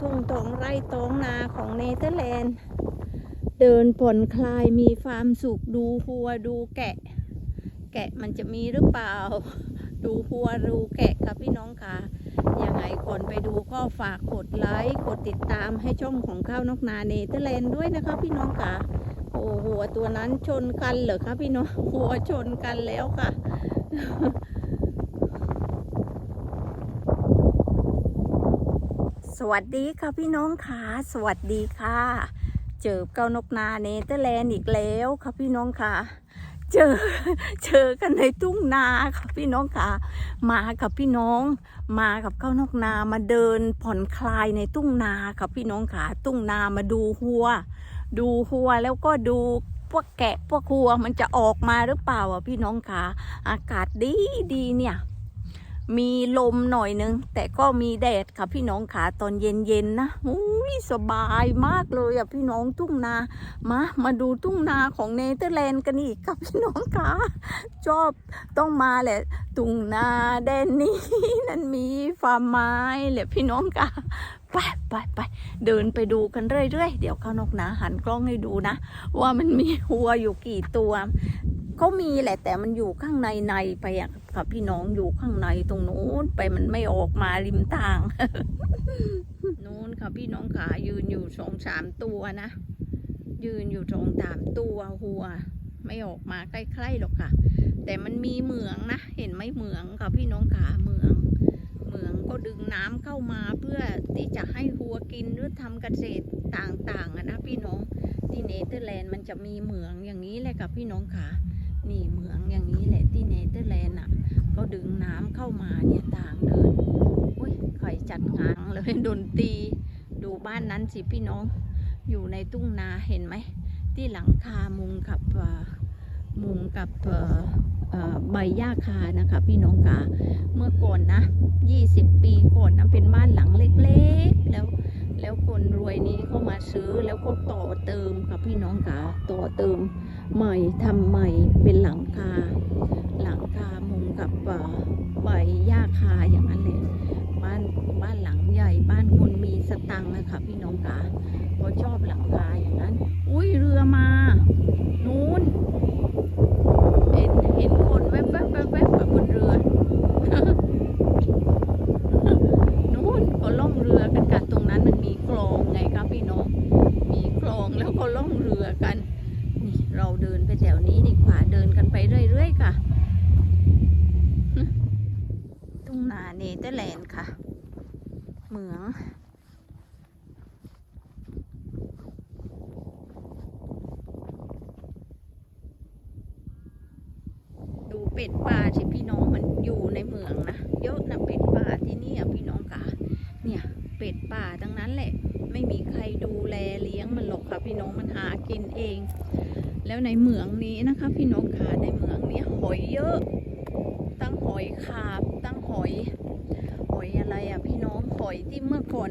ทุ่งตองไร่ตองนาของเนเธอร์แลนด์ เดินผ่อนคลายมีความสุขดูหัวดูแกะ แกะมันจะมีหรือเปล่า ดูหัวดูแกะค่ะพี่น้องค่ะยังไงก่อนไปดูก็ฝากกดไลค์กดติดตามให้ช่องของข้าวนกนาเนเธอร์แลนด์ด้วยนะคะพี่น้องค่ะโอ้หัวตัวนั้นชนกันเหรอคะพี่น้องหัวชนกันแล้วค่ะ สวัสดีค่ะพี่น้องค่ะสวัสดีค่ะ เจอเกานกนาเนเธอร์แลนด์อีกแล้วค่ะพี่น้องค่ะ เจอเจอกันในทุ่งนาค่ะพี่น้องค่ะ มากับพี่น้อง มากับเก้านกนามาเดินผ่อนคลายในทุ่งนาค่ะพี่น้องค่ะ ทุ่งนามาดูหัว ดูหัวแล้วก็ดูพวกแกะพวกหัวมันจะออกมาหรือเปล่าอะพี่น้องค่ะ อากาศดีดีเนี่ย มีลมหน่อยนึง แต่ก็มีแดดค่ะพี่น้องขาตอนเย็นๆนะอุ้ยสบายมากเลยอะพี่น้องทุ่งนา มา มาดูทุ่งนาของเนเธอร์แลนด์กันอีกค่ะพี่น้องขาชอบต้องมาแหละทุ่งนาแดนนี้นั้นมีฟาร์มไม้แหละพี่น้องค่ะไปไปไปเดินไปดูกันเรื่อยๆเดี๋ยวข้าวนกนาหันกล้องให้ดูนะ ว่ามันมีหัวอยู่กี่ตัว ก็มีแหละแต่มันอยู่ข้างในในไปอะค่ะพี่น้องอยู่ข้างในตรงนู้นไปมันไม่ออกมาริมทางนู้นค่ะพี่น้องขายืนอยู่สองสามตัวนะยืนอยู่สองสามตัวหัว ไม่ออกมาใกล้ๆหรอกค่ะ แต่มันมีเหมืองนะเห็นไหมเหมืองค่ะพี่น้องขาเหมืองเหมืองก็ดึงน้ำเข้ามาเพื่อที่จะให้หัวกินหรือทำเกษตรต่างๆอะนะพี่น้องที่เนเธอร์แลนด์มันจะมีเหมืองอย่างนี้แหละค่ะพี่น้องขา นี่เหมืองอย่างนี้แหละที่เนเธอร์แลนด์อะก็ดึงน้ำเข้ามาเนี่ยต่างเดินอุ้ยใครจัดงานเลยดนตรีดูบ้านนั้นสิพี่น้อง อยู่ในทุ่งนาเห็นไหม ที่หลังคามุงกับมุงกับใบหญ้าคานะคะพี่น้องกาเมื่อก่อนนะ 20 ปีก่อนนะเป็นบ้านหลังเล็กๆ แล้วแล้วคนรวยนี้เข้า มาซื้อแล้วก็ต่อเติมค่ะพี่น้องกาต่อเติมใหม่ทำใหม่เป็นหลังคา หลังคามุงกับใบหญ้าคาอย่างนั้นเลยบ้านบ้านหลังใหญ่บ้านคนมีสตังค์นะคะพี่น้องกาเขาชอบหลังคาอย่างนั้น อุ้ยเรือมานู้นเห็นเห็นคนแวบแวบแวบแวบแบบบนเรือ นู้นเขาล่องเรือกันกันตรงนั้นมันมีคลองไงครับพี่น้อง มีคลองแล้วก็ล่องเรือกัน นี่เราเดินไปแถวนี้ดีกว่าเดินกันไปเรื่อยๆค่ะ ทุ่งนาเนเธอร์แลนด์ค่ะ เหมือง ดูเป็ดป่าสิพี่น้องมันอยู่ในเหมืองนะเยอะนะเป็ดป่าที่นี่พี่น้องค่ะเนี่ยเป็ดป่าทั้งนั้นแหละ ไม่มีใครดูแลเลี้ยงมันหรอกค่ะพี่น้องมันหากินเอง แล้วในเหมืองนี้นะคะ พี่น้องค่ะในเหมืองนี้หอยเยอะ ตั้งหอยคาบตั้งหอย อยอะไรอะพี่น้องหอยที่เมื่อก่อน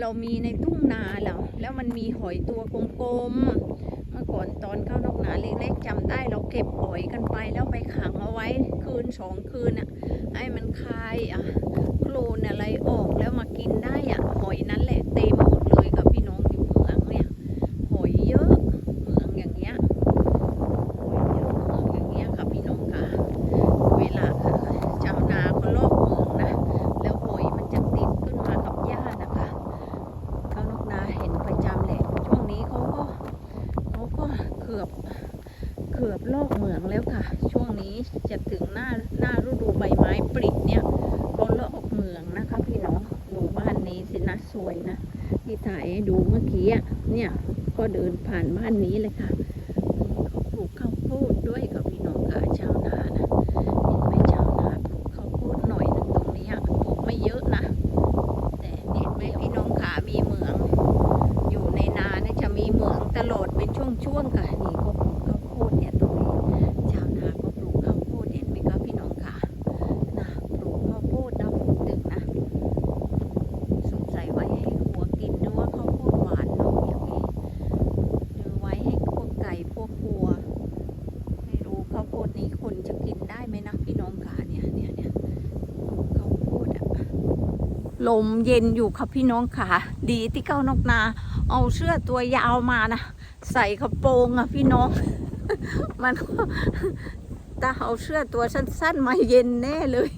เรามีในทุ่งนาแล้วแล้วมันมีหอยตัวกลมๆ เมื่อก่อนตอนเข้านอกนาเล็กๆจำได้เราเก็บหอยกันไปแล้วไปขังเอาไว้คืนสองคืนอะให้มันคายอะโคลนอะไรออกแล้วมากินได้อะ หอยนั้นแหละเต็มหมดเลยกับพี่น้องอยู่เหมืองเนี่ย หอยเยอะเหมืองอย่างเงี้ยหอยเยอะเหมืองอย่างเงี้ยค่ะพี่น้องค่ะ เวลาเอ่อชาวนาเขาลอกเหมืองนะ แล้วหอยมันจะติดขึ้นมากับหญ้านะคะเขานกนาเห็นประจำแหละ ช่วงนี้เขาก็เขาก็เกือบเกือบล อกเหมืองแล้วค่ะ ช่วงนี้จะถึงหน้าหน้าฤดูใบไม้ปลิเนี่ยก็ลอกเหมืองนะคะพี่น้องดูบ้านนี้สินะสวยนะที่ถ่ายให้ดูเมื่อกี้เนี่ยก็เดินผ่านบ้านนี้เลยค่ะเขาปลูกข้าวโพดด้วยกับพี่น้องค่ะชาวนานะเห็นไหมชาวนาปลูกข้าวโพดหน่อยนึงตรงนี้ปลูกไม่เยอะนะแต่เห็นไหมพี่น้องขามีี้คนจะกินได้ไหมนะพี่น้องขาเนี่ยเนี่ยเนี่ยเขาพูดอะลมเย็นอยู่ค่ะพี่น้องขาดีที่เข้านกนา เอาเสื้อตัวยาวมานะใส่กระโปรงอะพี่น้อง มันตาเอาเสื้อตัวสั้นๆมาเย็นแน่เลย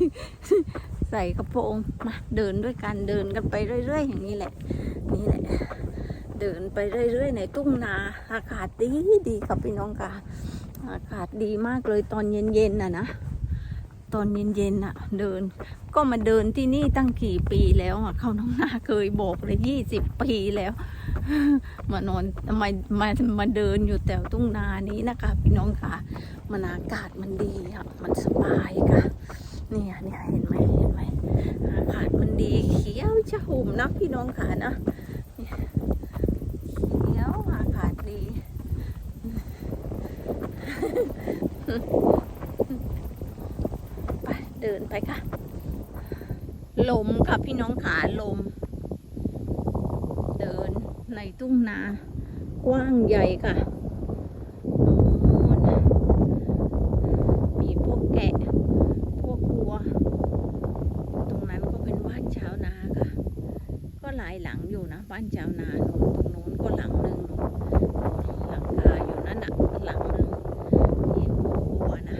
ใส่กระโปรงมาเดินด้วยกันเดินกันไปเรื่อยๆ อย่างนี้แหละ นี่แหละเดินไปเรื่อยๆ ในตุ้งนาอากาศดีดีค่ะพี่น้องค่ะ อากาศดีมากเลยตอนเย็นๆน่ะนะ ตอนเย็นๆน่ะ เดิน ก็มาเดินที่นี่ตั้งกี่ปีแล้วอะเขาน้องนาเคยบอกเลยยี่สิบปีแล้ว มานอนมามามาเดินอยู่แถวทุ่งนานี้นะคะพี่น้องค่ะ มันอากาศมันดีอะมันสบายค่ะเนี่ยเนี่ยเห็นไหมเห็นไหมอากาศมันดีเขียวชอุ่มนะพี่น้องค่ะนะเนี่ยเขียวอากาศดี ไปค่ะ ลมค่ะพี่น้องขาลม เดินในทุ่งนากว้างใหญ่ค่ะโน่นมีพวกแกะ พวกวัว ตรงนั้นก็เป็นบ้านชาวนาค่ะ ก็หลายหลังอยู่นะ บ้านชาวนาโน่นตรงโน้นก็หลังหนึ่งหลังคาอยู่นั่นน่ะหลังหนึ่งนี่พวกวัวนะ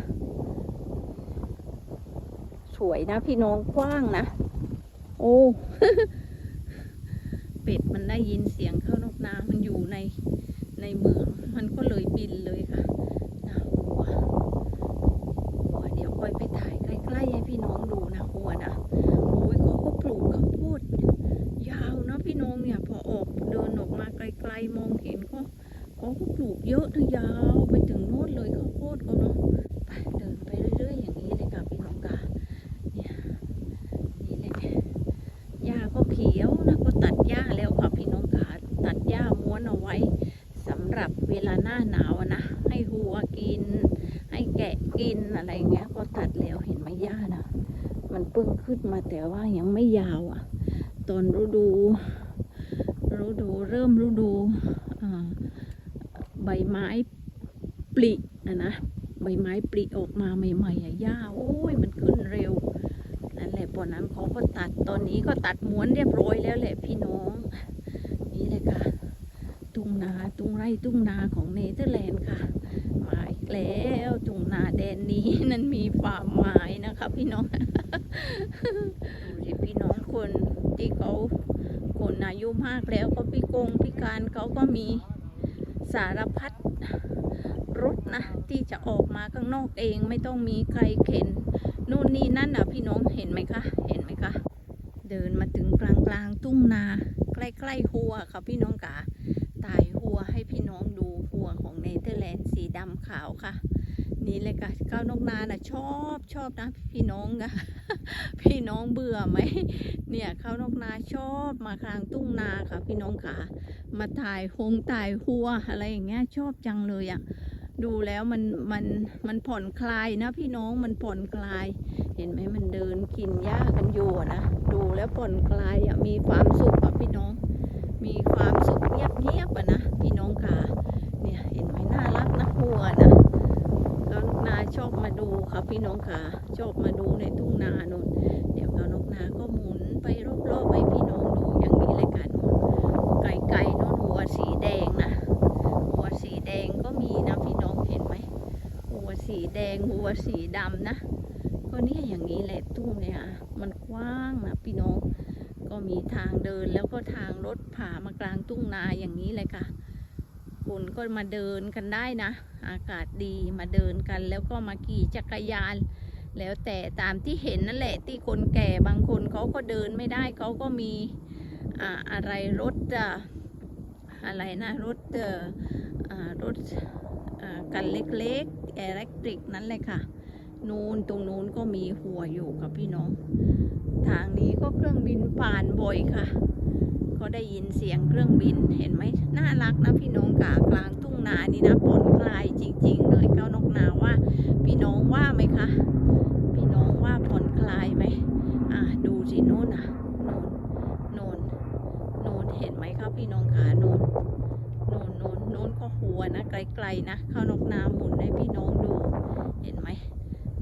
สวยนะ พี่น้องกว้างนะ โอ้เป็ดมันได้ยินเสียงเข้านกนามันอยู่ในในเมือง มันก็เลยบินเลยค่ะนะหัวหัวเดี๋ยวค่อยไปถ่ายใกล้ๆให้พี่น้องดูนะหัวนะโอ้ยเขาก็ปลูกข้าวโพดยาวนะพี่น้องเนี่ยพอออกเดินออกมาไกลๆมองเห็นก็เขาก็ปลูกเยอะนะยาวไปถึงโน่นเลยข้าวโพดเขาเนาะไปเดินไปเรื่อยๆอย่างนี้เลยค่ะพี่น้องค่ะเนี่ยนี่แหละ หญ้าก็เขียวนะก็ตัดหญ้าแล้วค่ะพี่น้องขาตัดหญ้าม้วนเอาไว้สำหรับเวลาหน้าหนาวอะนะให้หัวกิน ให้แกะกินอะไรเงี้ยก็ตัดแล้วเห็นไหมหญ้านะ มันเพิ่งขึ้นมาแต่ว่ายังไม่ยาวอะ ตอนฤดูฤดูเริ่มฤดูใบไม้ปลินะนะใบไม้ปลิออกมาใหม่ๆอะหญ้าโอ้ยมันขึ้นเร็วนั่นแหละพอนั้นเขาก็ตัดตอนนี้ก็ตัดม้วนเรียบร้อยแล้วแหละพี่น้อง นี่เลยค่ะทุ่งนาทุ่งไร่ทุ่งนาของเนเธอร์แลนด์ค่ะ แล้วทุ่งนาแดนนี้นั้นมีฟาร์มไม้นะคะพี่น้องดูสิพี่น้องคนที่เขาคนอายุมากแล้วก็พิกงพิการเขาก็มีสารพัดรถนะ ที่จะออกมาข้างนอกเองไม่ต้องมีใครเข็นนู่นนี่นั่นอะพี่น้องเห็นไหมคะ เห็นไหมคะ เดินมาถึงกลางกลางๆทุ่งนา ใกล้ๆหัวค่ะพี่น้องกา ตายหัวให้พี่น้องดูหัวของเนเธอร์แลนด์สีดำขาวค่ะ นี่เลยค่ะข้าวนกนานะชอบชอบนะพี่น้องนะพี่น้องเบื่อไหมเนี่ยข้าวนกนาชอบมากลางทุ่งนาค่ะ พี่น้องค่ะ มาถ่ายหงถ่ายหัวอะไรอย่างเงี้ยชอบจังเลยอะดูแล้วมันมันมันผ่อนคลายนะพี่น้องมันผ่อนคลาย เห็นไหมมันเดินกินหญ้ากันอยู่นะ ดูแล้วผ่อนคลายอะมีความสุขอะพี่น้อง มีความสุขเงียบเงียบๆอะนะพี่น้องค่ะเนี่ยเห็นไหมน่ารักนะหัวนะแล้วนาชอบมาดูค่ะพี่น้องค่ะชอบมาดูในทุ่งนาโน่นเดี๋ยวนกนาก็หมุนไปรอบๆให้พี่น้องดูอย่างนี้เลยค่ะนู่นไก่ๆน่นหัวสีแดงนะหัวสีแดงก็มีนะพี่น้องเห็นไหมหัวสีแดงหัวสีดำนะก็เนี่ยอย่างนี้แหละทุ่งเนี่ยมันกว้างนะพี่น้อง ก็มีทางเดินแล้วก็ทางรถผ่ามากลางทุ่ง นี้เลยค่ะคุณก็มาเดินกันได้นะ อากาศดีมาเดินกันแล้วก็มาขี่จักรยาน แล้วแต่ตามที่เห็นนั่นแหละที่คนแก่บางคนเขาก็เดินไม่ได้เขาก็มีอ่าอะไรรถอะไรนะรถรถกันเล็กๆอิเล็กทริกนั่นเลยค่ะ นูนตรงนู้นก็มีหัวอยู่กับพี่น้อง ทางนี้ก็เครื่องบินผ่านบ่อยค่ะ ก็ได้ยินเสียงเครื่องบินเห็นไหมน่ารักนะพี่น้องกากลางทุ่งนานี่นะผ่อนคลายจริง ๆ เลยเก้านกนาว่า พี่น้องว่าไหมคะพี่น้องว่าผ่อนคลายไหมอ่าดูสิโน่นน่ะโน่นโน่นโน่นเห็นไหมครับพี่น้องขาโน่นโน่นโน่นโน่นก็หัวนะไกลๆนะเข้านกนาหมุนให้พี่น้องดูเห็นไหม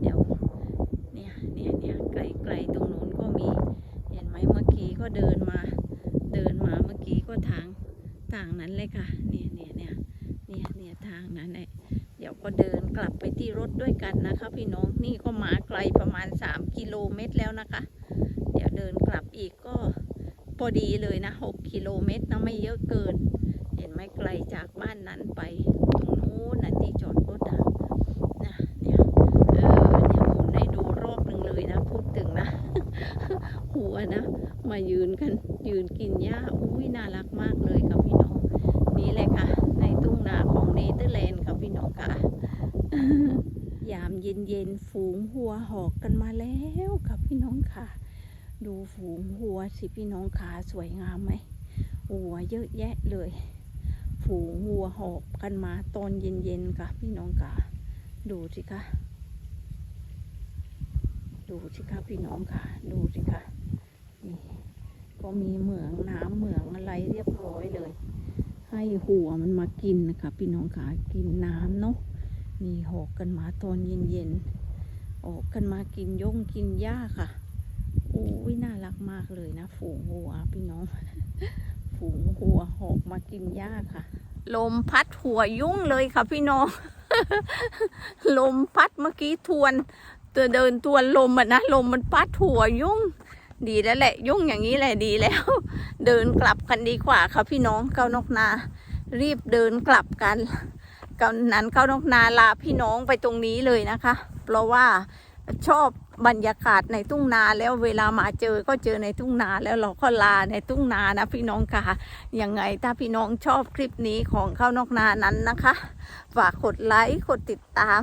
เดี๋ยวเนี่ยเนี่ยเนี่ยไกลๆตรงโน้นก็มี เห็นไหมเมื่อกี้ก็เดินมา เดินมาเมื่อกี้ก็ทางทางนั้นเลยค่ะ เนี่ยเนี่ยเนี่ยเนี่ยเนี่ยทางนั้นแหละเดี๋ยวก็เดินกลับไปที่รถด้วยกันนะคะ พี่น้องนี่ก็มาไกลประมาณ 3 กิโลเมตรแล้วนะคะ เดี๋ยวเดินกลับอีกก็พอดีเลยนะ 6 กิโลเมตรนะไม่เยอะเกิน เห็นไหมไกลจากบ้านนั้นไป ตรงโน้นนะที่จอดรถอะเนี่ยเออเนี่ยหมุนให้ดูรอบหนึ่งเลยนะพูดถึงนะ หัวนะ มายืนกันยืนกินหญ้าอุ้ยน่ารักมากเลยค่ะพี่น้อง นี่เลยค่ะ ในทุ่งนาของเนเธอร์แลนด์ค่ะพี่น้องค่ะ ยามเย็นๆฝูงหัวหอกกันมาแล้วค่ะพี่น้องค่ะ ดูฝูงหัวสิพี่น้องขาสวยงามไหมหัวเยอะแยะเลย ฝูงวัวหอบกันมาตอนเย็นๆค่ะพี่น้องค่ะ ดูสิคะดูสิคะพี่น้องค่ะ ดูสิคะ นี่ก็มีเหมืองน้ำเหมืองอะไรเรียบร้อยเลย ให้หัวมันมากินนะคะพี่น้องค่ะกินน้ำเนาะนี่หอกกันมาตอนเย็นๆออกกันมากินย่งกินหญ้าค่ะโอ้ยน่ารักมากเลยนะฝูงวัวพี่น้อง ฝูงหัวหอกมากินหญ้าค่ะ ลมพัดหัวยุ่งเลยค่ะพี่น้อง ลมพัดเมื่อกี้ทวนตัวเดินทวนลมอะนะลมมันพัดหัวยุ่ง ดีแล้วแหละ ยุ่งอย่างนี้แหละดีแล้ว เดินกลับกันดีกว่าค่ะพี่น้องเก้านกนา รีบเดินกลับกันก้านั้นเก้านกนาลาพี่น้องไปตรงนี้เลยนะคะ เพราะว่าชอบบรรยากาศในทุ่งนาแล้วเวลามาเจอก็เจอในทุ่งนาแล้วเราก็ลาในทุ่งนานะพี่น้องค่ะยังไงถ้าพี่น้องชอบคลิปนี้ของข้าวนกนานั้นนะคะ ฝากกดไลค์กดติดตาม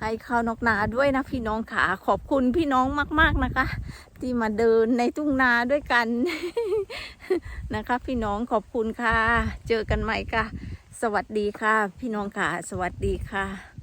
ให้ข้าวนกนาด้วยนะพี่น้องค่ะขอบคุณพี่น้องมาก ๆนะคะ ที่มาเดินในทุ่งนาด้วยกันนะคะ พี่น้องขอบคุณค่ะ เจอกันใหม่ค่ะ สวัสดีค่ะ พี่น้องค่ะ สวัสดีค่ะ